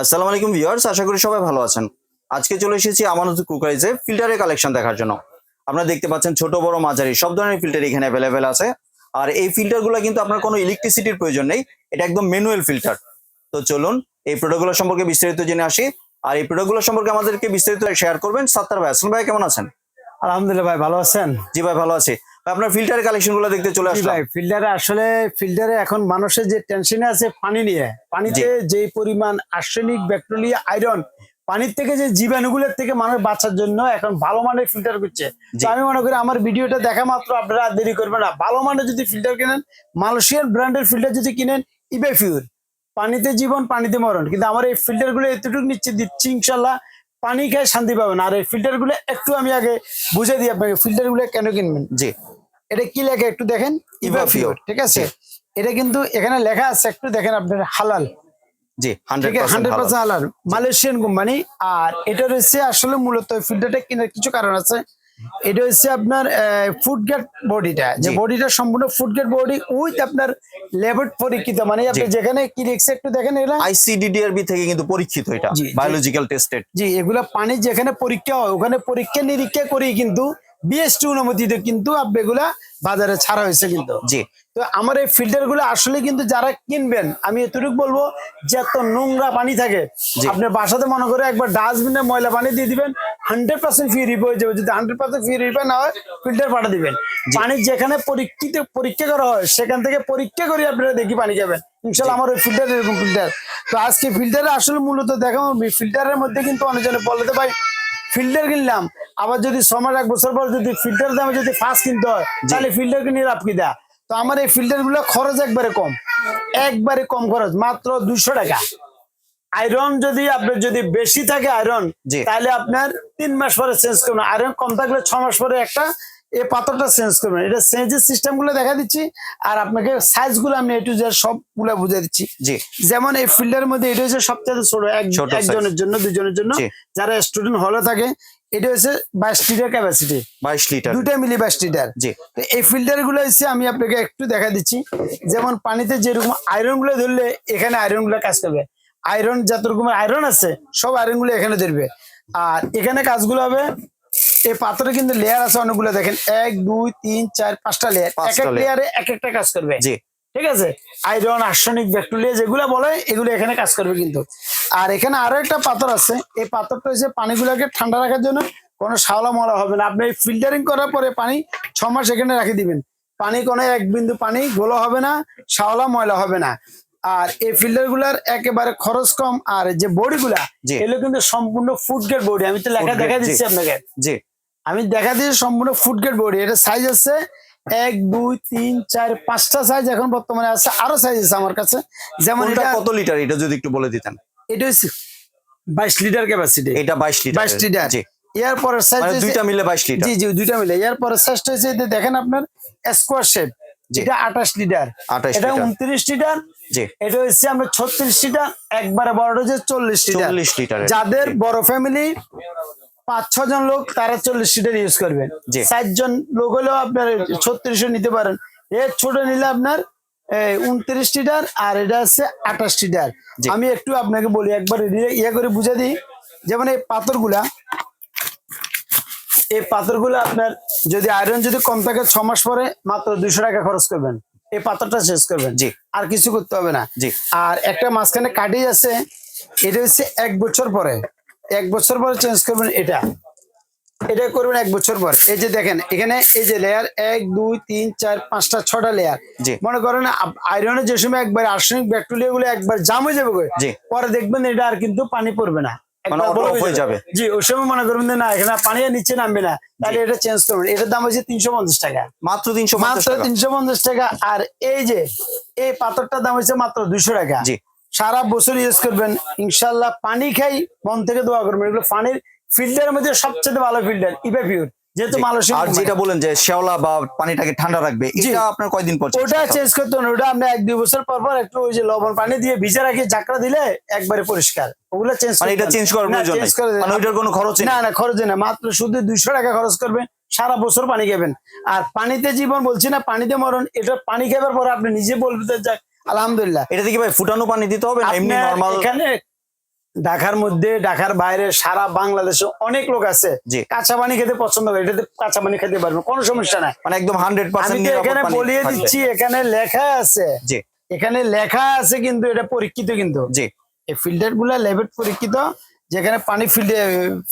আসসালামু আলাইকুম ভিউয়ার্স আশা করি সবাই ভালো আছেন। আজকে চলে এসেছি আমানত কুকারিজে ফিল্টারের কালেকশন দেখার জন্য। আপনারা দেখতে পাচ্ছেন ছোট বড় মাঝারি সব ধরনের ফিল্টার এখানে অ্যাভেলেবেল আছে। আর এই ফিল্টারগুলো কিন্তু আপনার কোনো ইলেকট্রিসিটির প্রয়োজন নেই এটা একদম ম্যানুয়াল ফিল্টার তো চলুন এই প্রোডাক্টগুলো সম্পর্কে বিস্তারিত জেনে আসি। আর এই প্রোডাক্টগুলো সম্পর্কে আমাদেরকে বিস্তারিত শেয়ার করবেন। সাত্তার ভাই আসলাম ভাই কেমন আছেন? আলহামদুলিল্লাহ ভাই ভালো আছেন? জি ভাই ভালো আছি। আপনার ফিল্টারের কালেকশনগুলো দেখতে চলে আসলাম। ভাই ফিল্টারে আসলে ফিল্টারে এখন মানুষের যে টেনশনে আছে পানি নিয়ে পানিতে যে পরিমাণ আর্সেনিক ব্যাকটেরিয়া আয়রন পানির থেকে যে জীবাণুগুলোর থেকে মানুষ বাঁচার জন্য এখন ভালো মানের ফিল্টার করছে। তো আমি মনে করি আমার ভিডিওটা দেখা মাত্র আপনারা দেরি করবেন না। ভালো মানের যদি ফিল্টার কেনেন মালয়েশিয়ান ব্র্যান্ডের ফিল্টার যদি কিনেন ইবেফিউর পানিতে জীবন পানিতে মরণ। কিন্তু আমার এই ফিল্টারগুলো এতটুকু নিচ্ছে দিচ্ছি ইনশাল্লাহ পানি খায় শান্তি পাবেন। আর এই ফিল্টারগুলো একটু আমি আগে বুঝে দিই আপনাকে ফিল্টারগুলো কেন কিনবেন। জি। এটা কি লেখা একটু দেখেন? ইভাফিওর ঠিক আছে? এটা কিন্তু এখানে লেখা আছে একটু দেখেন আপনার হালাল। জি হান্ড্রেড পার্সেন্ট হালাল। মালয়েশিয়ান কোম্পানি আর এটা রয়েছে আসলে মূলত ফিল্টারটা কেনার কিছু কারণ আছে। এটা হচ্ছে আপনার ফুড গেট বডিটা যে। বডিটা সম্পূর্ণ ফুড গেট বডি উইথ আপনার লেবর পরীক্ষিত। মানে আপনি যেখানে কি লিখছে একটু দেখেন এগুলা। আইসিডিডিআরবি থেকে কিন্তু পরীক্ষিত এটা। বায়োলজিক্যাল টেস্টেড জি এগুলা পানি যেখানে পরীক্ষা হয় ওখানে পরীক্ষা নিরীক্ষা করেই কিন্তু বিএসটি অনুমতিতে কিন্তু এগুলা বাজারে ছাড়া হয়েছে কিন্তু। জি। তো আমার এই ফিল্টারগুলো আসলে কিন্তু যারা কিনবেন আমি এতটুকু বলব যে এত নোংরা পানি থাকে। আপনি বাসাতে মনে করে একবার ডাস্টবিনে ময়লা পানি দিয়ে দিবেন হান্ড্রেড পার্সেন্ট ফ্রি রিপ হয়ে যাবে। যদি হান্ড্রেড পার্সেন্ট ফ্রি রিপে না হয় ফিল্টার পাঠা দিবেন। পানি যেখানে পরীক্ষিত পরীক্ষা করা হয় সেখান থেকে পরীক্ষা করে আপনারা দেখি পানি খাবেন। ইনশাল্লাহ আমার ওই ফিল্টার এরকম ফিল্টার তো আজকে ফিল্টারে আসলে মূলত দেখা ফিল্টারের মধ্যে কিন্তু অনেকজনে বলতে ভাই ফিল্টার কিনলাম আবার যদি ছ মাস এক বছর পর যদি ফিল্টার দামে যদি ফার্স্ট কিনতে হয় তাহলে ফিল্টার কিনে লাভ কি দেয় তো আমার এই ফিল্টারগুলো খরচ একবারে কম একবারে কম খরচ মাত্র দুশো টাকা। আয়রন যদি আপনার যদি বেশি থাকে আয়রন। তাহলে আপনার তিন মাস পরে চেঞ্জ করুন। আয়রন কম থাকলে ছ মাস পরে একটা এই পাথরটা চেঞ্জ করবেন। এটা চেঞ্জের সিস্টেমগুলো দেখা দিচ্ছি আর আপনাকে সাইজগুলো আমি একটু সবগুলো বুঝে দিচ্ছি। জি। যেমন এই ফিল্ডের মধ্যে এটা হচ্ছে সবচেয়ে ছোট। একজনের জন্য দুজনের জন্য। যারা স্টুডেন্ট হলে থাকে এটা হচ্ছে বাইশ লিটার ক্যাপাসিটি বাইশ লিটার। দুটা মিলি বাইশ লিটার জি। তো এই ফিল্টারগুলো হচ্ছে আমি আপনাকে একটু দেখা দিচ্ছি। যেমন পানিতে যেরকম আয়রনগুলো ধরলে এখানে আয়রনগুলো কাজ করবে। আয়রন যত রকমের আয়রন আছে সব আয়রনগুলো এখানে ধরবে। আর এখানে কাজগুলো হবে এই পাথরে কিন্তু লেয়ার আছে অনেকগুলো দেখেন। এক দুই তিন চার পাঁচটা লেয়ার এক এক লেয়ারে এক একটা কাজ করবে। জি। ঠিক আছে? আয়রন আর্সনিক ব্যাকটেরিয়া যেগুলো বলে এগুলো এখানে কাজ করবে কিন্তু। আর এখানে আরও একটা পাথর আছে। এই পাথরটা হচ্ছে পানিগুলোকে ঠান্ডা রাখার জন্য কোনো শাওলা মলা হবে না। আপনি ফিল্টারিং করার পরে পানি ছ মাস এখানে রাখি দিবেন। পানি কোনো এক বিন্দু পানি গোলো হবে না শাওলা ময়লা হবে না। আর এই ফিল্টারগুলার একেবারে খরচ কম। আর যে বডি গুলা। এগুলো কিন্তু সম্পূর্ণ ফুড গ্রেড বডি। আমি তো লেখা দেখা। দিচ্ছি আপনাকে। জি। আমি দেখা দিয়েছি সম্পূর্ণ ফুড গ্রেড বডি এটা সাইজ আছে এক দুই তিন চার পাঁচটা সাইজ এখন বর্তমানে আছে। আরও সাইজ আছে আমার কাছে। যেমন এটা কত লিটার এটা যদি একটু বলে দিতেন। এটা হচ্ছে বাইশ লিটার ক্যাপাসিটি এটা বাইশ লিটার বাইশ লিটার জি। এর পরের সাইজ দুইটা মিলে বাইশ লিটার জি জি দুইটা মিলে। এর পরের সাইজটা হচ্ছে দেখেন আপনার স্কোয়ার শেপ। এটা আঠাশ লিটার 28 এটা উনত্রিশ লিটার এটা হচ্ছে আমরা ছত্রিশ লিটার একবারে বড়টা হচ্ছে চল্লিশ লিটার যাদের বড় ফ্যামিলি পাঁচ ছ জন লোক তারা চল্লিশ লিটার ইউজ করবেন জন লোক হলেও আপনার ছত্রিশে নিতে পারেন। এর ছোট নিলে আপনার উনত্রিশ লিটার আর এটা হচ্ছে আঠাশ লিটার আমি একটু আপনাকে বলি একবার ইয়ে- করে বুঝে দিই। যেমন এই পাথরগুলা এই পাথরগুলো আপনার যদি আয়রন যদি কম থাকে ছ মাস পরে মাত্র দুইশো টাকা খরচ করবেন। এই পাথরটা শেষ করবেন। জি। আর কিছু করতে হবে না। জি। আর একটা মাঝখানে কাটিয়ে আছে এটা হচ্ছে এক বছর পরে। এক বছর পরে চেঞ্জ করবেন এটা। এটা করবেন এক বছর পর। এই যে দেখেন এখানে এই যে লেয়ার এক দুই তিন চার পাঁচটা ছটা লেয়ার। মনে করেন আয়রনের যে সময় একবার আর্সেনিক ব্যাকটেরিয়া গুলো একবার জাম হয়ে যাবে পরে দেখবেন এটা আর কিন্তু পানি পড়বে না। মানে হয়ে। জি ওই সময় মনে করবেন যে না এখানে পানি নিচে নামবে না। তাহলে এটা চেঞ্জ করবেন। এটার দাম হচ্ছে তিনশো পঞ্চাশ টাকা। মাত্র তিনশো মাত্র তিনশো পঞ্চাশ টাকা। আর এই যে এই পাথরটার দাম হচ্ছে মাত্র দুইশো টাকা। সারা বছর ইউজ করবেন। ইনশাল্লাহ পানি খাই মন থেকে দোয়া করবেন। এগুলো পানির ফিল্টারের মধ্যে সবচেয়ে ভালো ফিল্টার ইভা পিওর যেহেতু মালয়েশিয়া আর যেটা বলেন যে শ্যাওলা বা পানিটাকে ঠান্ডা রাখবে এটা আপনার কয়দিন পর ওটা চেঞ্জ করতে হবে ওটা আমরা এক দুই বছর পর পর একটু ওই যে লবণ পানি দিয়ে ভিজে রাখি ঝাঁকড়া দিলে একবারে পরিষ্কার। ওগুলো চেঞ্জ মানে এটা চেঞ্জ করার প্রয়োজন মানে ওইটার কোনো খরচ না না খরচ না মাত্র শুধু দুইশো টাকা খরচ করবেন সারা বছর পানি খাবেন। আর পানিতে জীবন বলছি না পানিতে মরণ এটা পানি খাবার পর আপনি নিজে বলবেন যাক আলহামদুলিল্লাহ। এটা থেকে ভাই ফুটানো পানি দিতে হবে না? এমনি নরমাল এখানে ঢাকার মধ্যে ঢাকার বাইরে সারা বাংলাদেশে অনেক লোক আছে। জি। কাঁচা পানি খেতে পছন্দ করে এটাতে কাঁচা পানি খেতে পারবে কোনো সমস্যা নাই। মানে একদম হান্ড্রেড পার্সেন্ট এখানে বলিয়ে দিচ্ছি এখানে লেখা আছে। জি। এখানে লেখা আছে কিন্তু এটা পরীক্ষিত কিন্তু। জি। এই ফিল্টারগুলা ল্যাবেট পরীক্ষিত যেখানে পানি ফিল্ডে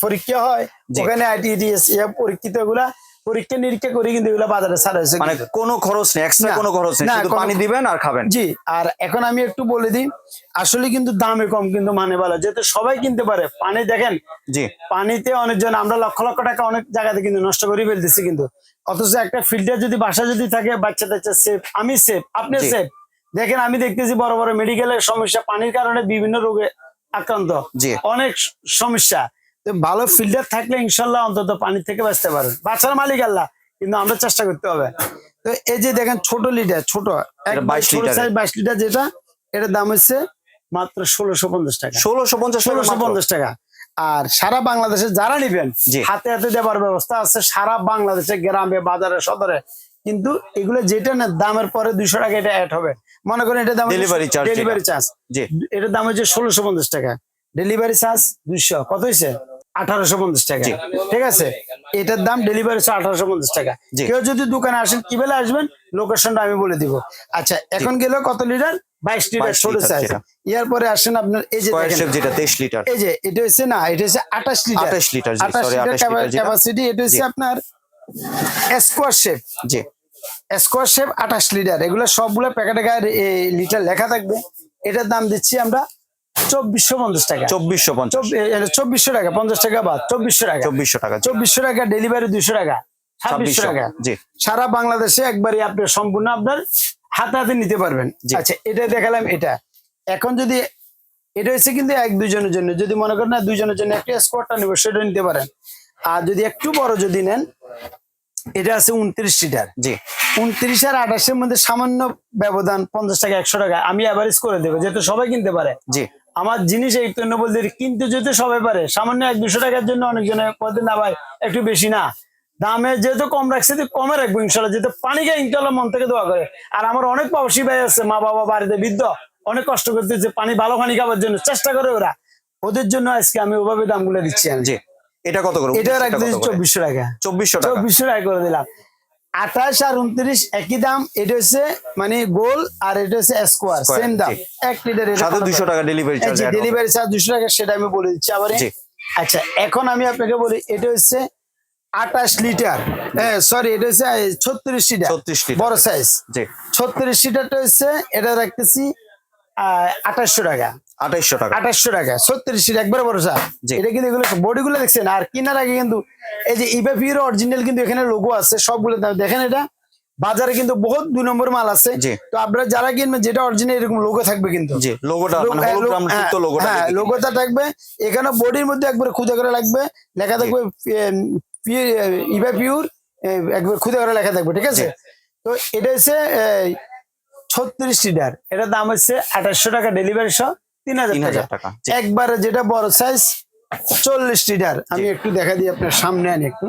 পরীক্ষা হয় জি। ওখানে আইটিডিএস পরীক্ষিতগুলা পরীক্ষা নিরীক্ষা করে কিন্তু এগুলা বাজারে ছাড়া হয়েছে মানে কোনো খরচ নেই এক্সট্রা কোনো খরচ নেই শুধু পানি দিবেন আর খাবেন। জি আর এখন আমি একটু বলে দিই আসলে কিন্তু দামে কম কিন্তু মানে ভালো। যেহেতু সবাই কিনতে পারে পানি দেখেন জি। পানিতে অনেকজন আমরা লক্ষ লক্ষ টাকা অনেক জায়গাতে কিন্তু নষ্ট করে ফেলতেছি কিন্তু। অথচ একটা ফিল্টার যদি বাসা যদি থাকে বাচ্চা টাচ্চা সেফ আমি সেফ আপনি সেফ দেখেন আমি দেখতেছি বড় বড় মেডিকেলের সমস্যা পানির কারণে বিভিন্ন রোগে আক্রান্ত। জি। অনেক সমস্যা। ভালো ফিল্টার থাকলে ইনশাল্লাহ অন্তত পানি থেকে বাঁচতে পারবেন। বাঁচার মালিক আল্লাহ কিন্তু আমরা চেষ্টা করতে হবে। তো এই যে দেখেন ছোট লিটার ছোট এটা 22 ছোট লিটারের। সাইজ বাইশ লিটার যেটা এটার দাম হচ্ছে মাত্র ষোলোশো পঞ্চাশ টাকা। ষোলোশো পঞ্চাশ ষোলোশো পঞ্চাশ টাকা। আর সারা বাংলাদেশে যারা নিবেন হাতে হাতে দেওয়ার ব্যবস্থা আছে সারা বাংলাদেশে গ্রামে বাজারে সদরে। কিন্তু এগুলো যেটা না দামের পরে দুইশো টাকা এটা অ্যাড হবে। মনে করেন এটা দাম ডেলিভারি charge ডেলিভারি চার্জ জি। এটার দাম হচ্ছে ষোলোশো পঞ্চাশ টাকা। ডেলিভারি চার্জ দুইশো। কত হয়েছে আঠারোশো পঞ্চাশ টাকা। ঠিক আছে? এটার দাম ডেলিভারি আঠারোশো পঞ্চাশ টাকা। কেউ যদি দোকানে আসেন আসবেন? লোকেশনটা আমি বলে দিব। আচ্ছা এখন গেল কত লিটার বাইশ লিটার 22 ছোট সাইজ। ইয়ার পরে আসেন আপনার এই যে যেটা তেইশ লিটার এই যে এটা হচ্ছে না এটা হচ্ছে আঠাশ লিটার 28 লিটার, আঠাশ লিটার 28 লিটার যেটা। ক্যাপাসিটি এটা হচ্ছে আপনার স্কোয়ার শেপ জি। স্কোয়ার শেপ আঠাশ লিটার এগুলো সবগুলো প্যাকেটে গায়ে লিটার লেখা থাকবে। এটার দাম দিচ্ছি আমরা চব্বিশশো পঞ্চাশ টাকা। চব্বিশশো পঞ্চাশ। চব্বিশশো টাকা পঞ্চাশ টাকা চব্বিশশো টাকা। চব্বিশশো টাকা চব্বিশশো টাকা ডেলিভারি দুশো টাকা ছাব্বিশশো টাকা। জি। সারা বাংলাদেশে একবারে আপনি সম্পূর্ণ আপনার হাতে হাতে নিতে পারবেন। আচ্ছা এটা দেখালাম এটা। এখন যদি এটা হচ্ছে কিন্তু এক দুজনের জন্য যদি মনে করেন না দুজনের জন্য একটা স্কোয়ারটা নেব সেটা নিতে পারেন। আর যদি একটু বড় যদি নেন এটা আছে উনত্রিশ লিটার। জি। উনত্রিশ আর আঠাশের মধ্যে সামান্য ব্যবধান পঞ্চাশ টাকা একশো টাকা আমি অ্যাভারেজ করে দেবো যেহেতু সবাই কিনতে পারে। জি। আমার জিনিস এই জন্য বলতে কিনতে যেতে সবাই পারে। সামান্য এক দুশো টাকার জন্য অনেকজনে বলতে না ভাই একটু বেশি না। দামে যেহেতু কম রাখছে কমে রাখব ইনশাল্লাহ। যেহেতু পানি খাই ইনশাল্লাহ মন থেকে দোয়া করে। আর আমার অনেক প্রবাসী ভাই আছে মা বাবা বাড়িতে বৃদ্ধ অনেক কষ্ট করতেছে পানি ভালো পানি খাবার জন্য চেষ্টা করে ওরা। ওদের জন্য আজকে আমি ওভাবে দামগুলো দিচ্ছি। আমি এটা কত করে? এটা রাখতে চব্বিশশো টাকা। চব্বিশশো টাকা। চব্বিশশো টাকা করে দিলাম। আঠাশ আর উনত্রিশ একই দাম এটা হচ্ছে মানে গোল আর এটা হচ্ছে স্কোয়ার সেম দাম। এক লিটার সাথে দুশো টাকা ডেলিভারি চার্জ ডেলিভারি চার্জ দুশো টাকা সেটা আমি বলে দিচ্ছি। আবার। আচ্ছা এখন আমি আপনাকে বলি এটা হচ্ছে আঠাশ লিটার। সরি এটা হচ্ছে ছত্রিশ লিটার 36 লিটার। বড় সাইজ ছত্রিশ লিটারটা হচ্ছে এটা রাখতেছি আঠাশশো টাকা। আঠাইশশো টাকা। আঠাশশো টাকা ছত্রিশ লিটার একবারে বড় এটা কিন্তু এগুলো বডি গুলো দেখছেন আর কেনার আগে কিন্তু এই যে ইবাফির অরিজিনাল কিন্তু এখানে লোগো আছে সবগুলো দেখেন এটা? বাজারে কিন্তু বহুত দুই নম্বর মাল আছে। তো আপনারা যারা কিনবেন যেটা অরিজিনাল এরকম লোগো থাকবে কিন্তু। লোগোটা মানে হ্যাঁ, হ্যাঁ, হ্যাঁ থাকবে। এখানে বডির মধ্যে একবার খুদে করে লাগবে। লেখা থাকবে ইভা পিউর একবার খুদে করে লেখা থাকবে ঠিক আছে? তো এটা হচ্ছে ছত্রিশ লিটার এটার দাম হচ্ছে আঠাশশো টাকা ডেলিভারি সহ। তিন হাজার তিন টাকা। একবারে যেটা বড় সাইজ চল্লিশ লিটার আমি একটু দেখা দিই আপনার সামনে আনি একটু।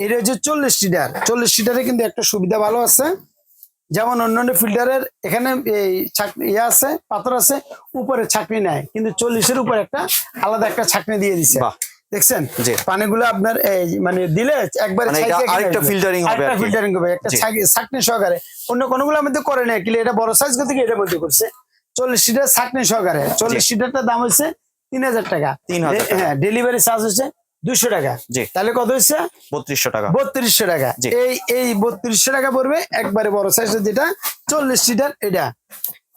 এটা হচ্ছে চল্লিশ লিটার চল্লিশ লিটারে কিন্তু একটা সুবিধা ভালো আছে। যেমন অন্যান্য ফিল্টারের এখানে এই ছাকনি ইয়ে আছে পাথর আছে উপরে ছাকনি নেয় কিন্তু চল্লিশের উপরে একটা আলাদা একটা ছাকনি দিয়ে দিছে। দেখছেন। পানিগুলো আপনার এই মানে দিলে একবার মানে আরেকটা filtering হবে ফিল্টারিং হবে। একটা। ছাকনি সহকারে। অন্য কোনগুলো মধ্যে করে না কিন্তু এটা বড় সাইজ থেকে এটা মধ্যে করছে। চল্লিশ লিটার ছাকনি সহকারে। চল্লিশ লিটারটার দাম হচ্ছে তিন হাজার টাকা। 3000 ডে- হ্যাঁ ডেলিভারি চার্জ হচ্ছে দুশো টাকা। তাহলে কত হচ্ছে বত্রিশশো টাকা। বত্রিশশো টাকা। এই এই বত্রিশশো টাকা পড়বে একবারে বড় সাইজের যেটা চল্লিশ লিটার এটা।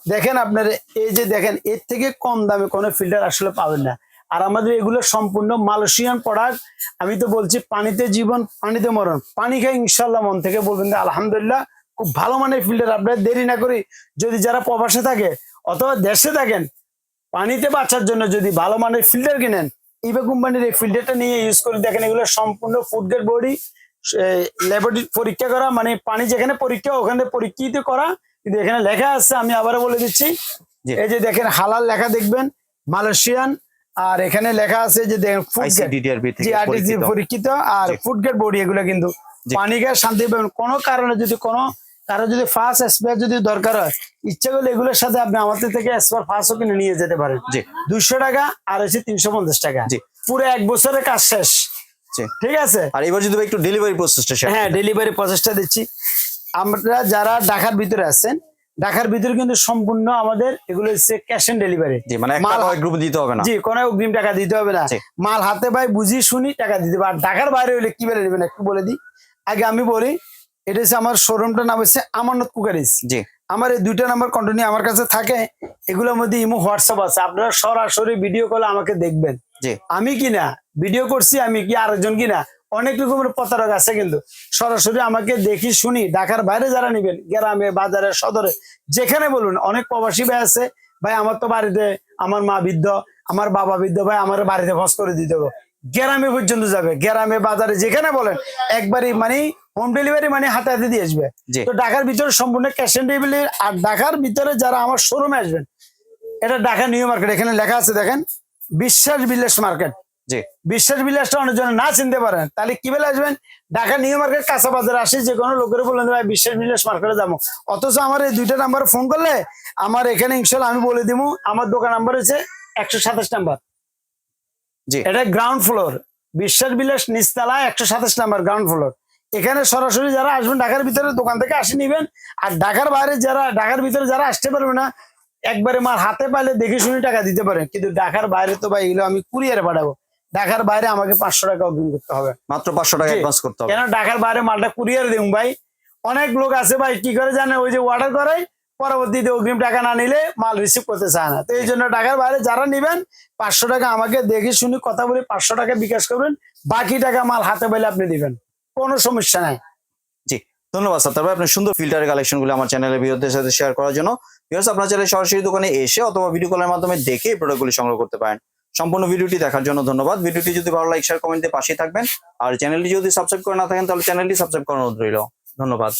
দেখেন আপনার এই যে দেখেন এর থেকে কম দামে কোনো ফিল্টার আসলে পাবেন না। আর আমাদের এগুলো সম্পূর্ণ মালয়েশিয়ান প্রোডাক্ট আমি তো বলছি পানিতে জীবন পানিতে মরণ। পানি খাই ইনশাল্লাহ মন থেকে বলবেন যে আলহামদুলিল্লাহ খুব ভালো মানের ফিল্টার আপনার। দেরি না করি যদি যারা প্রবাসে থাকে অথবা দেশে থাকেন পানিতে বাঁচার জন্য যদি ভালো মানের ফিল্টার কিনেন ইভা কোম্পানির এই ফিল্টারটা নিয়ে ইউজ করে দেখেন এগুলো সম্পূর্ণ ফুড গ্রেড বডি ল্যাবরেটরি পরীক্ষা করা মানে পানি যেখানে পরীক্ষা ওখানে পরীক্ষিত করা কিন্তু এখানে লেখা আছে আমি আবারও বলে দিচ্ছি। এই যে দেখেন হালাল লেখা দেখবেন মালয়েশিয়ান আর এখানে লেখা আছে যে দেখেন। পরীক্ষিত আর জি। ফুড গ্রেড বডি এগুলো কিন্তু জি। পানি গায়ে শান্তি পাবেন কোনো কারণে যদি কোনো কারও যদি ফার্স্ট স্পেয়ার যদি দরকার হয় ইচ্ছা করলে এগুলোর সাথে আপনি আমাদের থেকে স্পেয়ার ফার্স্টও কিনে নিয়ে যেতে পারেন। জি। দুইশো টাকা আর হচ্ছে তিনশো পঞ্চাশ টাকা। জি। পুরো এক বছরের কাজ শেষ। ঠিক আছে? আর এবার যদি একটু ডেলিভারি প্রসেসটা হ্যাঁ ডেলিভারি প্রসেসটা দিচ্ছি। আমরা যারা ঢাকার ভিতরে আছেন ঢাকার ভিতরে কিন্তু সম্পূর্ণ আমাদের এগুলো হচ্ছে ক্যাশ অন ডেলিভারি জি মানে গ্রুপ দিতে হবে না। জি কোনো অগ্রিম টাকা দিতে হবে না। মাল হাতে পাই বুঝি শুনি টাকা দিতে হবে। আর ঢাকার বাইরে হলে কি বলে নেবেন একটু বলে দিই? আগে আমি বলি এটা হচ্ছে আমার শোরুমটার নাম হচ্ছে আমানত কুকারিস জি। আমার এই দুইটা নাম্বার কন্টিনিউ আমার কাছে থাকে এগুলোর মধ্যে ইমো হোয়াটসঅ্যাপ আছে। আপনারা সরাসরি ভিডিও কলে আমাকে দেখবেন। জি। আমি কি না ভিডিও করছি আমি কি আরেকজন কি না অনেক রকমের প্রতারক আছে কিন্তু। সরাসরি আমাকে দেখি শুনি। ঢাকার বাইরে যারা নিবেন গ্রামে বাজারে সদরে যেখানে বলুন অনেক প্রবাসী ভাই আছে। ভাই আমার তো বাড়িতে আমার মা বৃদ্ধ আমার বাবা বৃদ্ধ ভাই আমার বাড়িতে ফস করে দিতে হবে। গ্রামে পর্যন্ত যাবে। গ্রামে বাজারে যেখানে বলেন একবারই মানে হোম ডেলিভারি মানে হাতে হাতে দিয়ে আসবে। তো ঢাকার ভিতরে সম্পূর্ণ ক্যাশ অন ডেলিভারি আর ঢাকার ভিতরে যারা আমার শোরুমে আসবেন এটা ঢাকা নিউ মার্কেট এখানে লেখা আছে দেখেন বিশ্বাস বিলাস মার্কেট জি। বিশ্বাস বিলাসটা অনেক জন না চিনতে পারেন তাহলে কি বেলা আসবেন? ঢাকা নিউ মার্কেট কাঁচা বাজারে আসি যে কোনো লোকের বললেন ভাই বিশ্বাস বিলাস মার্কেটে যাব। অথচ আমার এই দুইটা নাম্বারে ফোন করলে আমার এখানে ইনশাল্লাহ আমি বলে দিব আমার দোকান নাম্বার হচ্ছে একশো সাতাশ নাম্বার এটা গ্রাউন্ড ফ্লোর বিশ্বাস বিলাস নিচতলা একশো সাতাশ নাম্বার গ্রাউন্ড ফ্লোর এখানে সরাসরি যারা আসবেন ঢাকার ভিতরে দোকান থেকে আসে নিবেন। আর ঢাকার বাইরে যারা ঢাকার ভিতরে যারা আসতে পারবে না একবারে মাল হাতে পাইলে দেখে শুনে টাকা দিতে পারেন। কিন্তু ঢাকার বাইরে তো ভাই এগুলো আমি কুরিয়ারে পাঠাবো। ঢাকার বাইরে আমাকে পাঁচশো টাকা অগ্রিম করতে হবে। মাত্র পাঁচশো টাকা। অ্যাডভান্স করতে হবে। কেন? ঢাকার বাইরে মালটা কুরিয়ারে দেবো ভাই। অনেক লোক আছে ভাই কি করে জানে? ওই যে অর্ডার করে পরবর্তীতে অগ্রিম টাকা না নিলে মাল রিসিভ করতে চায় না। তো এই জন্য টাকার বাইরে যারা নিবেন, পাঁচশো টাকা আমাকে দেখে শুনে কথা বলে পাঁচশো টাকা বিকাশ করবেন, বাকি টাকা মাল হাতে পাইলে আপনি দিবেন। কোনো সমস্যা নাই। জি, ধন্যবাদ স্যার। তারপরে আপনার সুন্দর ফিল্টার কালেকশনগুলো আমার চ্যানেলের বিরুদ্ধের সাথে শেয়ার করার জন্য। আপনার চাইলে সরাসরি দোকানে এসে অথবা ভিডিও কলের মাধ্যমে দেখে এই প্রোডাক্টগুলি সংগ্রহ করতে পারেন। সম্পূর্ণ ভিডিওটি দেখার জন্য ধন্যবাদ। ভিডিওটি যদি ভালো লাইক শেয়ার কমেন্টে পাশেই থাকবেন। আর চ্যানেলটি যদি সাবস্ক্রাইব করে না থাকেন, তাহলে চ্যানেলটি সাবস্ক্রাইব করানো রইল। ধন্যবাদ।